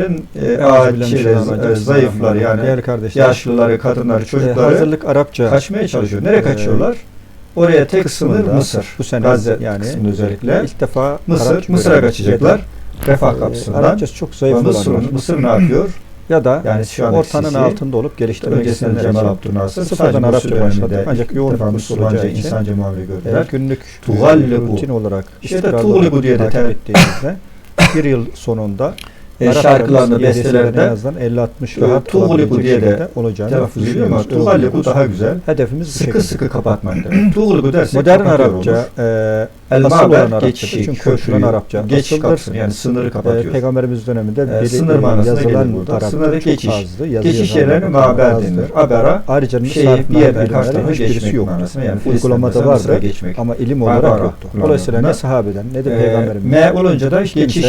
e, e, zayıflar yani Değerli kardeşler. yaşlıları, kadınları, e, çocukları hazırlık Arapça kaçmaya çalışıyor. Nereye kaçıyorlar? Oraya tek sınır Mısır. bu sene Gazze yani özellikle. ilk defa Mısır, Mısır'a kaçacaklar. Refah Ee, kapısından. Arapçası çok zayıf olanlar Mısır, Mısır ne yapıyor? ya da Yani şu an ortanın Sisi, altında olup geliştirmek isteyenler Cemal Abdülnasır sıfırdan Arapça başladı. Ancak yoğun nüfus olacağı için insanca muamele e, gördüler. günlük Tugallibu. rutin olarak İşte Tuğlibu diye de takip ettiğimizde bir yıl sonunda E, şarkılarında, bestelerde azından 50-60 e, rahat Tuğlibu olabilecek diye de olacağını telaffuz ediliyor ama daha güzel. Hedefimiz Sıkı sıkı kapatmak demek. Tuğlibu dersek Modern Arapça, e, El Maber Arapça. geçişi, Çünkü köprüyü, Arapça. Geç Asıldır. kapsın yani sınırı E, kapatıyor. Peygamberimiz döneminde E, sınır manasına yazılan gelir burada. Sınırı çok geçiş. azdı. Geçiş yerlerine maber denir. Abera Ayrıca şey bir karşı tarafa hiçbirisi geçmek yoktu. manasına yani Uygulamada vardı geçmek. ama ilim olarak yoktu. Dolayısıyla ne sahabeden ne de Ee, peygamberimiz M olunca da geçiş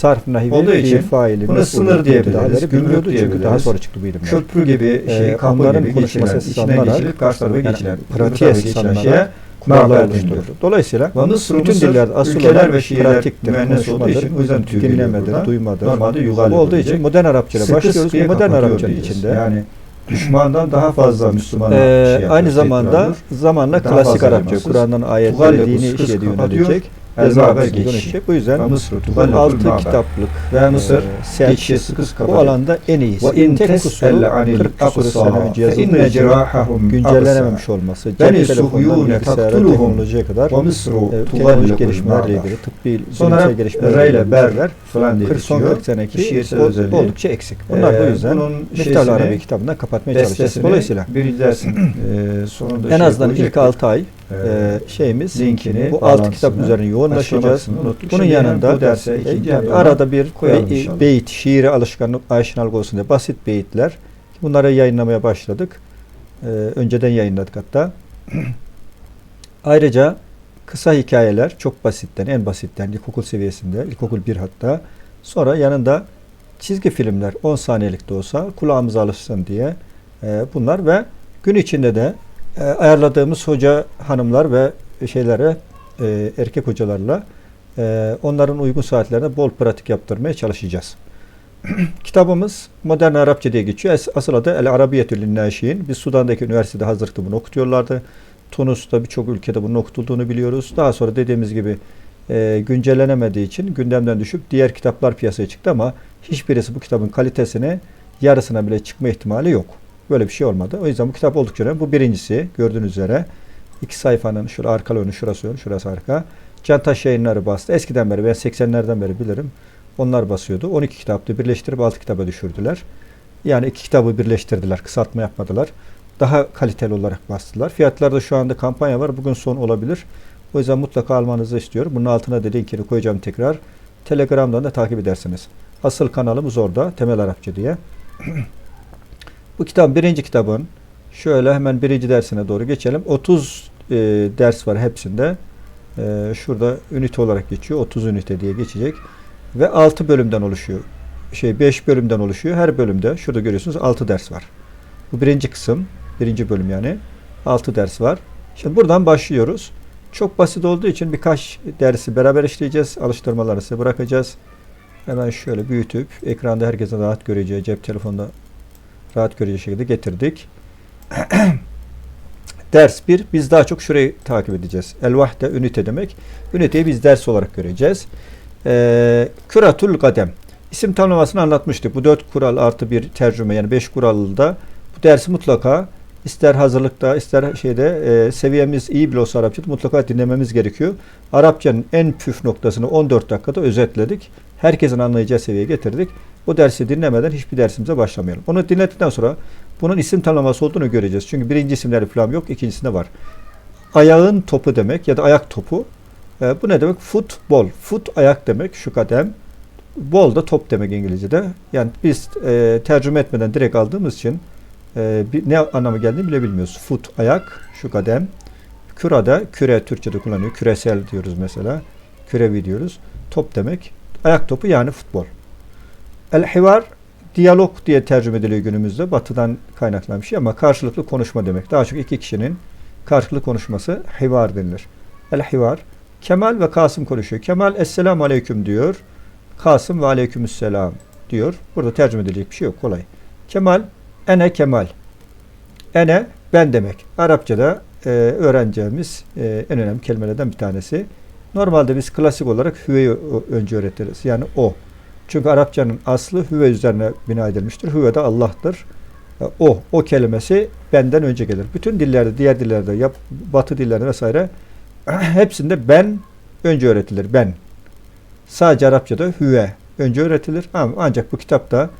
sarf nahivi olduğu için faili buna sınır diyebiliriz, gümrük bilmiyordu çünkü diyebiliriz. daha sonra çıktı bu ilimler. köprü gibi şey Ee, kapı onların gibi geçilen, içinden geçilip karşı tarafa geçilen, pratiğe geçilen şeye kurallar deniliyor. Dolayısıyla Mısır, bütün dillerde asıl ülkeler ve pratiktir, müennes olduğu için o yüzden dinlemedir, burada. duymadır. Normalde yugal olduğu için modern Arapça ile başlıyoruz. Modern Arapçanın içinde Yani düşmandan daha fazla Müslümana Ee, şey yapıyor, aynı zamanda zamanla Daha klasik Arapça. Kur'an'ın ayetleri, dini kapatıyor. yönelecek. El Ezber Maber kısmı geçişi. Bu yüzden Mısır, Tugalle altı kitaplık Ve Mısır e, geçişi sertçe sıkı sıkı bu alanda en iyisi. Ve in Tek kusuru anil 40 küsur sene önce cerahahum güncellenememiş olması, Beni suhuyune taktuluhum kadar ve Mısru e, teknolojik gelişmelerle ilgili, tıbbi, bilimsel gelişmelerle R ilgili ile ber bilgiler falan diye 40 son geçiyor. 40 seneki Şiirsel özelliği. oldukça eksik. Bunlar Ee, bu yüzden bunun Miftah şeysini, Arabi kitabından kapatmaya çalışacağız. Dolayısıyla birinci dersin e, sonunda en şey azından ilk koyacaktık. 6 ay Ee, e, şeyimiz linkini, bu 6 bağlantısını kitap üzerine yoğunlaşacağız. Bunun Şimdi yanında bu derse e, yani arada bir be- beyit, şiiri alışkanlık, aşinalık olsun diye basit beyitler. Bunları yayınlamaya başladık. Ee, önceden yayınladık hatta. Ayrıca kısa hikayeler çok basitten, en basitten ilkokul seviyesinde, ilkokul 1 hatta. Sonra yanında çizgi filmler 10 saniyelik de olsa kulağımıza alışsın diye e, bunlar ve gün içinde de e, ayarladığımız hoca hanımlar ve şeylere e, erkek hocalarla e, onların uygun saatlerinde bol pratik yaptırmaya çalışacağız. Kitabımız Modern Arapça diye geçiyor. Es- Asıl adı El Arabiyetül Linnâşi'in. Biz Sudan'daki üniversitede hazırlıkta bunu okutuyorlardı. Tunus'ta birçok ülkede bunun okutulduğunu biliyoruz. Daha sonra dediğimiz gibi e, güncellenemediği için gündemden düşüp diğer kitaplar piyasaya çıktı ama hiçbirisi bu kitabın kalitesine yarısına bile çıkma ihtimali yok. Böyle bir şey olmadı. O yüzden bu kitap oldukça önemli. Bu birincisi gördüğünüz üzere. iki sayfanın şu arkalı önü şurası ön şurası arka. Cantaş yayınları bastı. Eskiden beri ben 80'lerden beri bilirim. Onlar basıyordu. 12 kitaptı birleştirip 6 kitaba düşürdüler. Yani iki kitabı birleştirdiler. Kısaltma yapmadılar. Daha kaliteli olarak bastılar. Fiyatlarda şu anda kampanya var. Bugün son olabilir. O yüzden mutlaka almanızı istiyorum. Bunun altına da linkini koyacağım tekrar. Telegram'dan da takip edersiniz. Asıl kanalımız orada. Temel Arapça diye. Bu kitap birinci kitabın şöyle hemen birinci dersine doğru geçelim. 30 e, ders var hepsinde. E, şurada ünite olarak geçiyor. 30 ünite diye geçecek. Ve 6 bölümden oluşuyor. Şey 5 bölümden oluşuyor. Her bölümde şurada görüyorsunuz 6 ders var. Bu birinci kısım. Birinci bölüm yani. 6 ders var. Şimdi buradan başlıyoruz. Çok basit olduğu için birkaç dersi beraber işleyeceğiz. Alıştırmaları size bırakacağız. Hemen şöyle büyütüp ekranda herkesin rahat göreceği, cep telefonda rahat göreceği şekilde getirdik. ders 1. Biz daha çok şurayı takip edeceğiz. El vahde ünite demek. Üniteyi biz ders olarak göreceğiz. Ee, Küratul Kadem. İsim tanımlamasını anlatmıştık. Bu dört kural artı bir tercüme yani beş kuralda bu dersi mutlaka ister hazırlıkta ister şeyde e, seviyemiz iyi bile olsa Arapçada mutlaka dinlememiz gerekiyor. Arapçanın en püf noktasını 14 dakikada özetledik. Herkesin anlayacağı seviyeye getirdik. O dersi dinlemeden hiçbir dersimize başlamayalım. Onu dinledikten sonra bunun isim tanımlaması olduğunu göreceğiz. Çünkü birinci isimleri falan yok, ikincisinde var. Ayağın topu demek ya da ayak topu. E, bu ne demek? Futbol. Foot ayak demek şu kadem. Bol da top demek İngilizce'de. Yani biz e, tercüme etmeden direkt aldığımız için e, bir, ne anlamı geldiğini bile bilmiyoruz. Foot ayak, şu kadem. Kürada, küre Türkçe'de kullanıyor. Küresel diyoruz mesela. Kürevi diyoruz. Top demek. Ayak topu yani futbol. El hivar diyalog diye tercüme ediliyor günümüzde. Batıdan kaynaklanan bir şey ama karşılıklı konuşma demek. Daha çok iki kişinin karşılıklı konuşması hivar denilir. El hivar. Kemal ve Kasım konuşuyor. Kemal Esselamu Aleyküm diyor. Kasım ve Aleykümselam diyor. Burada tercüme edilecek bir şey yok. Kolay. Kemal, ene kemal. Ene, ben demek. Arapçada e, öğreneceğimiz e, en önemli kelimelerden bir tanesi. Normalde biz klasik olarak hüveyi önce öğretiriz. Yani o. Çünkü Arapçanın aslı hüve üzerine bina edilmiştir. Hüve de Allah'tır. E, O, o kelimesi benden önce gelir. Bütün dillerde, diğer dillerde, yap, batı dillerinde vesaire hepsinde ben önce öğretilir. Ben. Sadece Arapçada hüve önce öğretilir. Ancak bu kitapta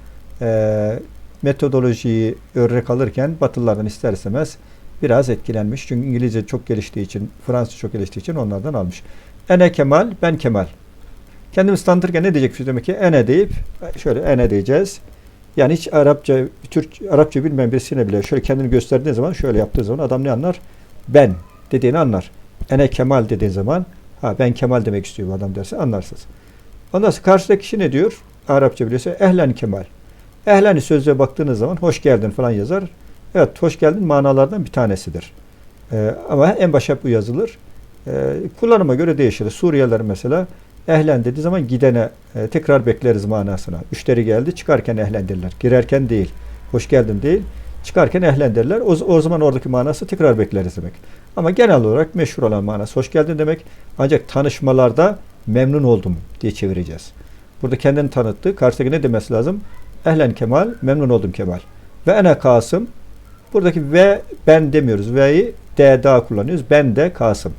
e, metodolojiyi örnek alırken Batılılardan ister istemez biraz etkilenmiş. Çünkü İngilizce çok geliştiği için, Fransızca çok geliştiği için onlardan almış. Ene Kemal, ben Kemal. Kendimizi tanıtırken ne diyecekmişiz demek ki? Ene deyip şöyle ene diyeceğiz. Yani hiç Arapça, Türk, Arapça bilmeyen birisine bile şöyle kendini gösterdiğin zaman, şöyle yaptığı zaman adam ne anlar? Ben dediğini anlar. Ene Kemal dediğin zaman, ha ben Kemal demek istiyor bu adam derse anlarsınız. Ondan sonra karşıdaki kişi ne diyor? Arapça biliyorsa ehlen Kemal. Ehleni sözlüğe baktığınız zaman hoş geldin falan yazar. Evet hoş geldin manalardan bir tanesidir. Ee, ama en başa bu yazılır. Ee, kullanıma göre değişir. Suriyeliler mesela ehlen dediği zaman gidene e, tekrar bekleriz manasına. Müşteri geldi çıkarken ehlen derler. Girerken değil. Hoş geldin değil. Çıkarken ehlen derler. O, o zaman oradaki manası tekrar bekleriz demek. Ama genel olarak meşhur olan manası hoş geldin demek. Ancak tanışmalarda memnun oldum diye çevireceğiz. Burada kendini tanıttı. Karşıdaki ne demesi lazım? Ehlen Kemal, memnun oldum Kemal. Ve ene Kasım. Buradaki ve ben demiyoruz. Ve'yi de daha kullanıyoruz. Ben de Kasım.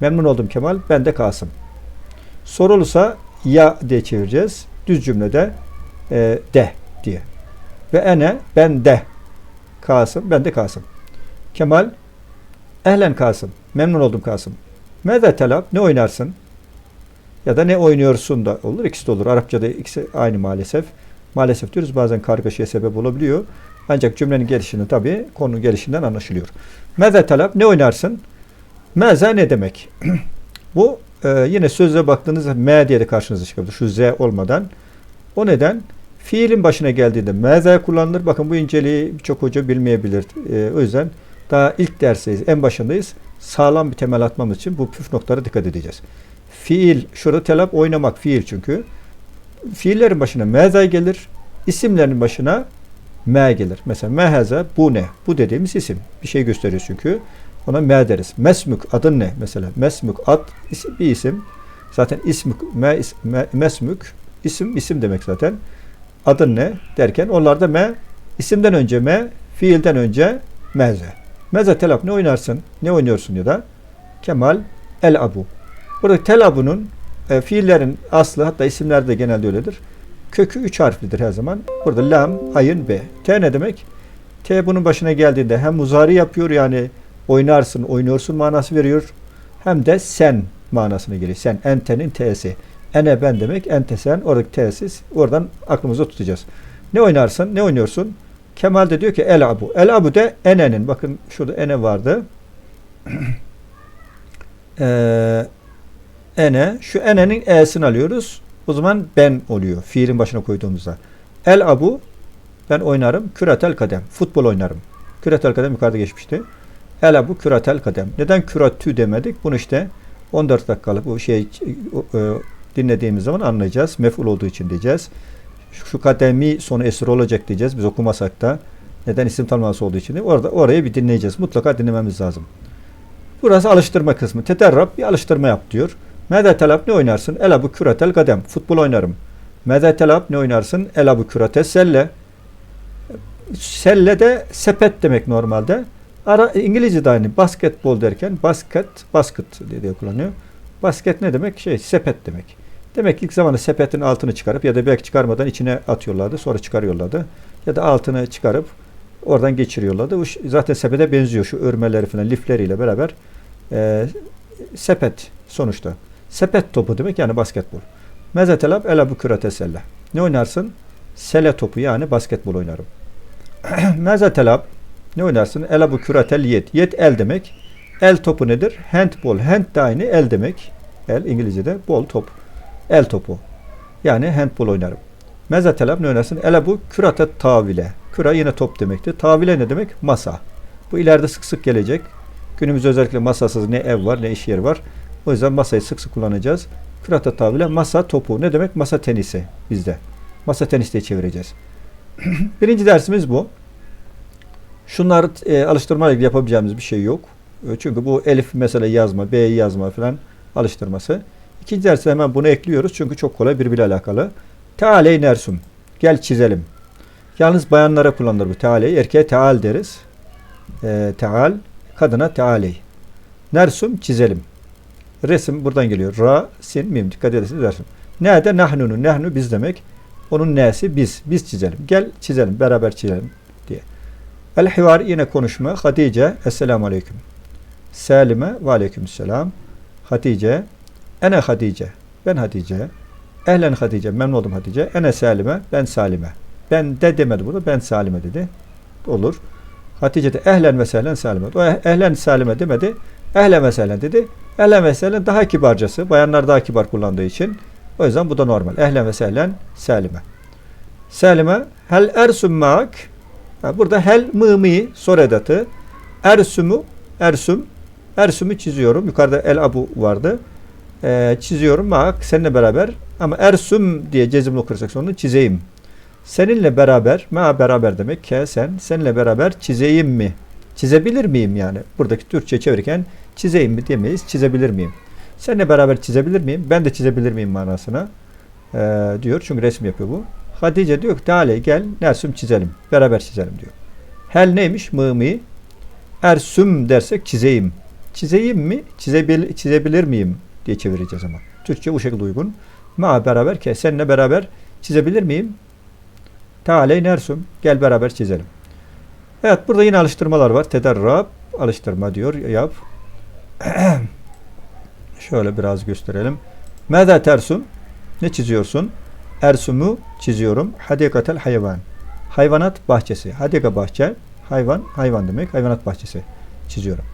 Memnun oldum Kemal, ben de Kasım. Sorulursa ya diye çevireceğiz. Düz cümlede e, de diye. Ve ene ben de Kasım, ben de Kasım. Kemal, ehlen Kasım, memnun oldum Kasım. Meze telap, ne oynarsın? Ya da ne oynuyorsun da olur. İkisi de olur. Arapçada ikisi aynı maalesef. Maalesef diyoruz bazen kargaşaya sebep olabiliyor. Ancak cümlenin gelişini tabii konunun gelişinden anlaşılıyor. Meze talep ne oynarsın? Meze ne demek? Bu e, yine sözle baktığınızda me diye de karşınıza çıkabilir. Şu z olmadan. O neden? Fiilin başına geldiğinde meze kullanılır. Bakın bu inceliği birçok hoca bilmeyebilir. E, o yüzden daha ilk dersteyiz. En başındayız. Sağlam bir temel atmamız için bu püf noktalara dikkat edeceğiz. Fiil, şurada telap oynamak fiil çünkü. Fiillerin başına meze gelir. isimlerin başına me gelir. Mesela meheze bu ne? Bu dediğimiz isim. Bir şey gösteriyor çünkü. Ona me deriz. Mesmük adın ne? Mesela mesmük ad bir isim. Zaten ismük me, is- me- mesmük isim isim demek zaten. Adın ne derken onlarda me isimden önce me fiilden önce meze. Meze telap ne oynarsın? Ne oynuyorsun ya da Kemal el abu. Burada tel abunun e, fiillerin aslı hatta isimlerde de genelde öyledir. Kökü üç harflidir her zaman. Burada lam, ayın, be. T ne demek? T bunun başına geldiğinde hem muzari yapıyor yani oynarsın, oynuyorsun manası veriyor. Hem de sen manasına geliyor. Sen, entenin t'si. Ene ben demek, ente sen, oradaki t'siz. Oradan aklımızda tutacağız. Ne oynarsın, ne oynuyorsun? Kemal de diyor ki el abu. El abu de enenin. Bakın şurada ene vardı. Eee ene, şu enenin e'sini alıyoruz. O zaman ben oluyor. Fiilin başına koyduğumuzda. El abu, ben oynarım. Küratel kadem, futbol oynarım. Küratel kadem yukarıda geçmişti. El abu küratel kadem. Neden küratü demedik? Bunu işte 14 dakikalık bu şey e, dinlediğimiz zaman anlayacağız. Mef'ul olduğu için diyeceğiz. Şu kademi sonu esir olacak diyeceğiz. Biz okumasak da. Neden isim tanımlaması olduğu için. Orada orayı bir dinleyeceğiz. Mutlaka dinlememiz lazım. Burası alıştırma kısmı. Teterrab bir alıştırma yap diyor. Mede telap ne oynarsın? Elabu küratel kadem. Futbol oynarım. Mede telap ne oynarsın? Elabu kürate selle. Selle de sepet demek normalde. Ara, İngilizce'de aynı. Basketbol derken basket, basket diye kullanıyor. Basket ne demek? Şey, sepet demek. Demek ki ilk zamanı sepetin altını çıkarıp ya da belki çıkarmadan içine atıyorlardı. Sonra çıkarıyorlardı. Ya da altını çıkarıp oradan geçiriyorlardı. Bu zaten sepete benziyor. Şu örmeleri falan lifleriyle beraber e, sepet sonuçta. Sepet topu demek yani basketbol. Mezetelab ela bu kürate selle. Ne oynarsın? Sele topu yani basketbol oynarım. Mezetelab ne oynarsın? Ela bu küratel yet. Yet el demek. El topu nedir? Handball. Hand de aynı el demek. El İngilizce'de bol top. El topu. Yani handball oynarım. Mezetelab ne oynarsın? Ela bu kürate tavile. Küra yine top demektir. Tavile ne demek? Masa. Bu ileride sık sık gelecek. Günümüzde özellikle masasız ne ev var ne iş yeri var. O yüzden masayı sık sık kullanacağız. Kürata tabile masa topu. Ne demek? Masa tenisi bizde. Masa tenisi diye çevireceğiz. Birinci dersimiz bu. Şunları e, alıştırmayla ilgili yapabileceğimiz bir şey yok. E, Çünkü bu elif mesela yazma, B'yi yazma falan alıştırması. İkinci derste hemen bunu ekliyoruz çünkü çok kolay birbiriyle alakalı. Tealey nersum. Gel çizelim. Yalnız bayanlara kullanılır bu tealey. Erkeğe teal deriz. E, teal, kadına tealey. Nersum çizelim. Resim buradan geliyor. Ra, sin, mim. Dikkat edersiniz resim. Nerede? Nahnunu. Nahnu biz demek. Onun nesi? Biz. Biz çizelim. Gel çizelim. Beraber çizelim. El hivar yine konuşma. Hatice. Esselamu aleyküm. Salime ve aleyküm selam. Hatice. Ene Hatice. Ben Hatice. Ehlen Hatice. Memnun oldum Hatice. Ene Salime. Ben Salime. Ben de demedi bunu. Ben Salime dedi. Olur. Hatice de ehlen ve sehlen Salime. O eh- ehlen Salime demedi. Ehlen ve sehlen dedi. Ehlen ve sehlen daha kibarcası. Bayanlar daha kibar kullandığı için. O yüzden bu da normal. Ehlen ve sehlen Salime. Salime. Hel ersum maak. Burada hel mı mı soru edatı. Ersumu. Ersum. Ersum'u çiziyorum. Yukarıda el abu vardı. Ee, çiziyorum. Maak seninle beraber. Ama ersum diye cezimli okursak sonunu çizeyim. Seninle beraber, ma beraber demek ke sen, seninle beraber çizeyim mi? Çizebilir miyim yani? Buradaki Türkçe çevirirken çizeyim mi demeyiz, çizebilir miyim? Seninle beraber çizebilir miyim? Ben de çizebilir miyim manasına ee, diyor. Çünkü resim yapıyor bu. Hatice diyor ki Teala gel Nersum çizelim. Beraber çizelim diyor. Hel neymiş? Mı mı? Ersum dersek çizeyim. Çizeyim mi? Çizebil, çizebilir miyim? diye çevireceğiz ama. Türkçe bu şekilde uygun. Ma beraber ke seninle beraber çizebilir miyim? Tealey nersum. Gel beraber çizelim. Evet burada yine alıştırmalar var. Tederrab alıştırma diyor. Yap. Şöyle biraz gösterelim. Meda tersum. Ne çiziyorsun? Ersumu çiziyorum. Hadikatel hayvan. Hayvanat bahçesi. Hadika bahçe. Hayvan. Hayvan demek. Hayvanat bahçesi çiziyorum.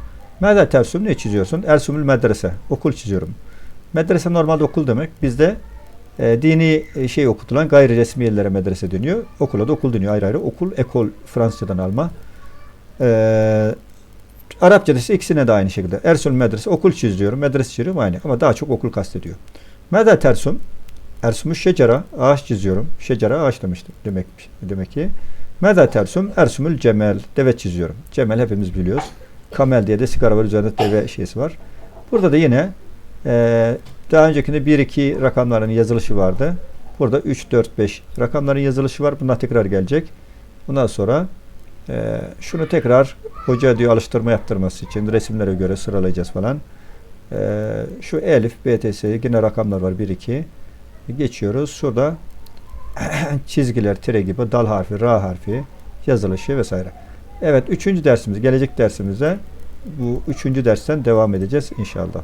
Meda tersum ne çiziyorsun? Ersumul medrese. Okul çiziyorum. Medrese normalde okul demek. Bizde e, dini e, şey okutulan gayri resmi yerlere medrese dönüyor. Okula da okul dönüyor ayrı ayrı. Okul, ekol Fransızcadan alma. E, Arapçada ise ikisine de aynı şekilde. Ersul medrese, okul çiziyorum, medrese çiziyorum aynı. Ama daha çok okul kastediyor. Meda tersum, Ersum'u şecara, ağaç çiziyorum. Şecara ağaç demiştim demek, demek ki. Meda tersum, Ersumül cemel, deve çiziyorum. Cemel hepimiz biliyoruz. Kamel diye de sigara var üzerinde deve şeysi var. Burada da yine e, daha öncekinde 1-2 rakamların yazılışı vardı. Burada 3, 4, 5 rakamların yazılışı var. Bunlar tekrar gelecek. Bundan sonra e, şunu tekrar hoca diyor alıştırma yaptırması için resimlere göre sıralayacağız falan. E, şu Elif, BTS yine rakamlar var 1-2. Geçiyoruz. Şurada çizgiler, tire gibi dal harfi, ra harfi, yazılışı vesaire. Evet, üçüncü dersimiz, gelecek dersimize bu üçüncü dersten devam edeceğiz inşallah.